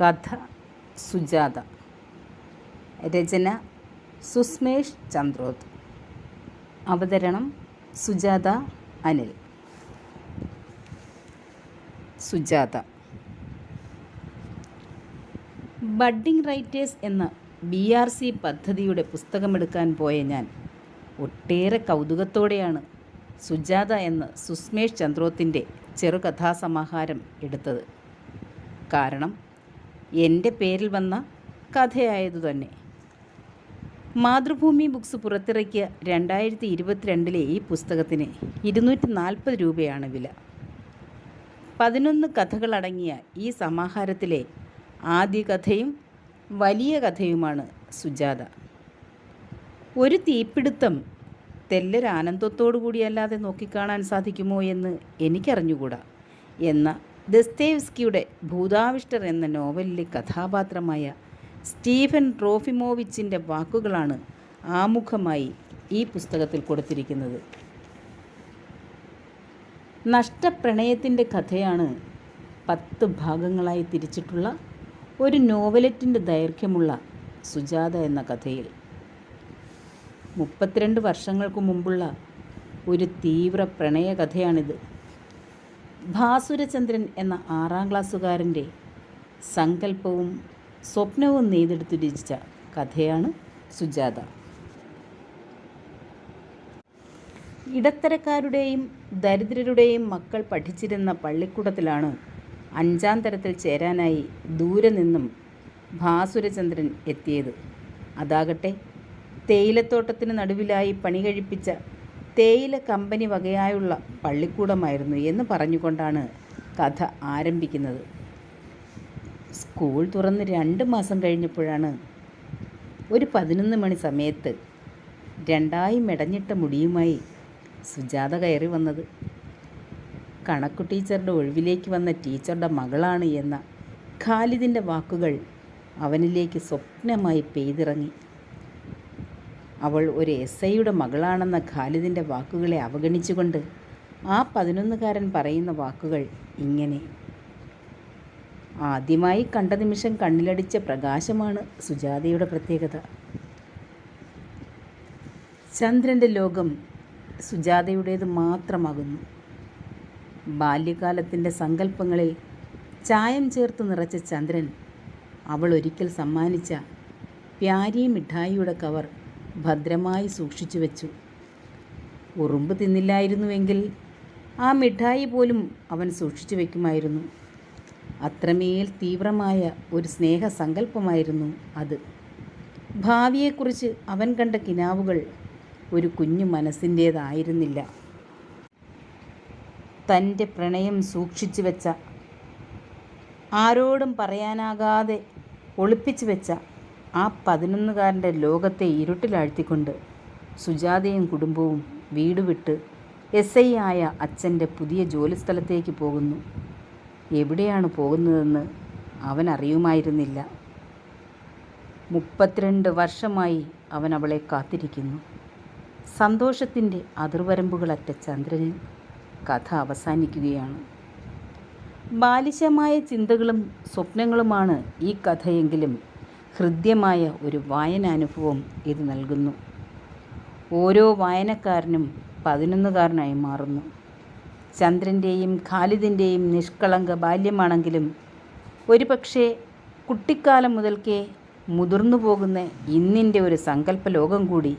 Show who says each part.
Speaker 1: കഥ സുജാത. രചന സുസ്മേഷ് ചന്ദ്രോത്ത്. അവതരണം Sujatha Anil. Sujatha. Budding writers എന്ന ബി ആർ സി പദ്ധതിയുടെ പുസ്തകമെടുക്കാൻ പോയ ഞാൻ ഒട്ടേറെ കൗതുകത്തോടെയാണ് സുജാത എന്ന സുസ്മേഷ് ചന്ദ്രോത്തിന്റെ ചെറുകഥാസമാഹാരം എടുത്തത്. കാരണം എന്റെ പേരിൽ വന്ന കഥയായതു തന്നെ. മാതൃഭൂമി ബുക്സ് പുറത്തിറക്കിയ രണ്ടായിരത്തി ഇരുപത്തിരണ്ടിലെ ഈ പുസ്തകത്തിന് ഇരുന്നൂറ്റി നാൽപ്പത് രൂപയാണ് വില. പതിനൊന്ന് കഥകളടങ്ങിയ ഈ സമാഹാരത്തിലെ ആദ്യ കഥയും വലിയ കഥയുമാണ് സുജാത. ഒരു തീപിടുത്തം തെല്ലൊരാനന്ദത്തോടു കൂടിയല്ലാതെ നോക്കിക്കാണാൻ സാധിക്കുമോ എന്ന് എനിക്കറിഞ്ഞുകൂടാ. എന്ന ദസ്തേവ്സ്കിയുടെ ഭൂതാവിഷ്ടർ എന്ന നോവലിലെ കഥാപാത്രമായ സ്റ്റീഫൻ ട്രോഫിമോവിച്ചിന്റെ വാക്കുകളാണ് ആമുഖമായി ഈ പുസ്തകത്തിൽ കൊടുത്തിരിക്കുന്നത്. നഷ്ടപ്രണയത്തിന്റെ കഥയാണ് പത്ത് ഭാഗങ്ങളായി തിരിച്ചിട്ടുള്ള ഒരു നോവലറ്റിന്റെ ദൈർഘ്യമുള്ള സുജാത എന്ന കഥയിൽ. മുപ്പത്തിരണ്ട് വർഷങ്ങൾക്ക് മുമ്പുള്ള ഒരു തീവ്ര പ്രണയ കഥയാണിത് ഭാസുരചന്ദ്രൻ എന്ന ആറാം ക്ലാസ്സുകാരന്റെ സങ്കല്പവും സ്വപ്നവും നെയ്തെടുത്തു രചിച്ച കഥയാണ് സുജാത. ഇടത്തരക്കാരുടെയും ദരിദ്രരുടെയും മക്കൾ പഠിച്ചിരുന്ന പള്ളിക്കൂടത്തിലാണ് അഞ്ചാം തരത്തിൽ ചേരാനായി ദൂരെ നിന്നും ഭാസുരചന്ദ്രൻ എത്തിയത്. അതാകട്ടെ തേയിലത്തോട്ടത്തിന് നടുവിലായി പണി കഴിപ്പിച്ച തേയില കമ്പനി വകയായുള്ള പള്ളിക്കൂടമായിരുന്നു എന്ന് പറഞ്ഞുകൊണ്ടാണ് കഥ ആരംഭിക്കുന്നത്. സ്കൂൾ തുറന്ന് രണ്ട് മാസം കഴിഞ്ഞപ്പോഴാണ് ഒരു പതിനൊന്ന് മണി സമയത്ത് രണ്ടായി മെടഞ്ഞിട്ട മുടിയുമായി സുജാത കയറി വന്നത്. കണക്കു ടീച്ചറുടെ ഒഴിവിലേക്ക് വന്ന ടീച്ചറുടെ മകളാണ് എന്ന ഖാലിദിന്റെ വാക്കുകൾ അവനിലേക്ക് സ്വപ്നമായി പെയ്തിറങ്ങി. അവൾ ഒരു എസ് ഐയുടെ മകളാണെന്ന ഖാലിദിന്റെ വാക്കുകളെ അവഗണിച്ചുകൊണ്ട് ആ പതിനൊന്നുകാരൻ പറയുന്ന വാക്കുകൾ ഇങ്ങനെ. ആദ്യമായി കണ്ട നിമിഷം കണ്ണിലടിച്ച പ്രകാശമാണ് സുജാതയുടെ പ്രത്യേകത. ചന്ദ്രന്റെ ലോകം സുജാതയുടേത് മാത്രമാകുന്നു. ബാല്യകാലത്തിന്റെ സങ്കല്പങ്ങളിൽ ചായം ചേർത്ത് നിറച്ച ചന്ദ്രൻ അവൾ ഒരിക്കൽ സമ്മാനിച്ച പ്യാരി മിഠായിയുടെ കവർ ഭദ്രമായി സൂക്ഷിച്ചു വെച്ചു. ഉറുമ്പ് തിന്നില്ലായിരുന്നുവെങ്കിൽ ആ മിഠായി പോലും അവൻ സൂക്ഷിച്ചു വയ്ക്കുമായിരുന്നു അത്രമേൽ തീവ്രമായ ഒരു സ്നേഹസങ്കല്പമായിരുന്നു അത്. ഭാവിയെക്കുറിച്ച് അവൻ കണ്ട കിനാവുകൾ ഒരു കുഞ്ഞു മനസ്സിന്റേതായിരുന്നില്ല. തന്റെ പ്രണയം സൂക്ഷിച്ചു വെച്ച ആരോടും പറയാനാകാതെ ഒളിപ്പിച്ചു വെച്ച ആ പതിനൊന്നുകാരന്റെ ലോകത്തെ ഇരുട്ടിലാഴ്ത്തിക്കൊണ്ട് സുജാതയും കുടുംബവും വീട് വിട്ട് എസ് ഐ ആയ അച്ഛന്റെ പുതിയ ജോലിസ്ഥലത്തേക്ക് പോകുന്നു. എവിടെയാണ് പോകുന്നതെന്ന് അവൻ അറിയുമായിരുന്നില്ല. മുപ്പത്തിരണ്ട് വർഷമായി അവൻ അവളെ കാത്തിരിക്കുന്നു. സന്തോഷത്തിന്റെ അതിർവരമ്പുകളറ്റ ചന്ദ്രന് കഥ അവസാനിക്കുകയാണ്. ബാലിശമായ ചിന്തകളും സ്വപ്നങ്ങളുമാണ് ഈ കഥയെങ്കിലും ഹൃദ്യമായ ഒരു വായനാനുഭവം ഇത് നൽകുന്നു. ഓരോ വായനക്കാരനും പതിനൊന്നുകാരനായി മാറുന്നു. ചന്ദ്രന്റെയും ഖാലിദിന്റെയും നിഷ്കളങ്ക ബാല്യമാണെങ്കിലും ഒരുപക്ഷെ കുട്ടിക്കാലം മുതൽക്കേ മുതിർന്നു പോകുന്ന ഇന്നിന്റെ ഒരു സങ്കല്പ ലോകം കൂടി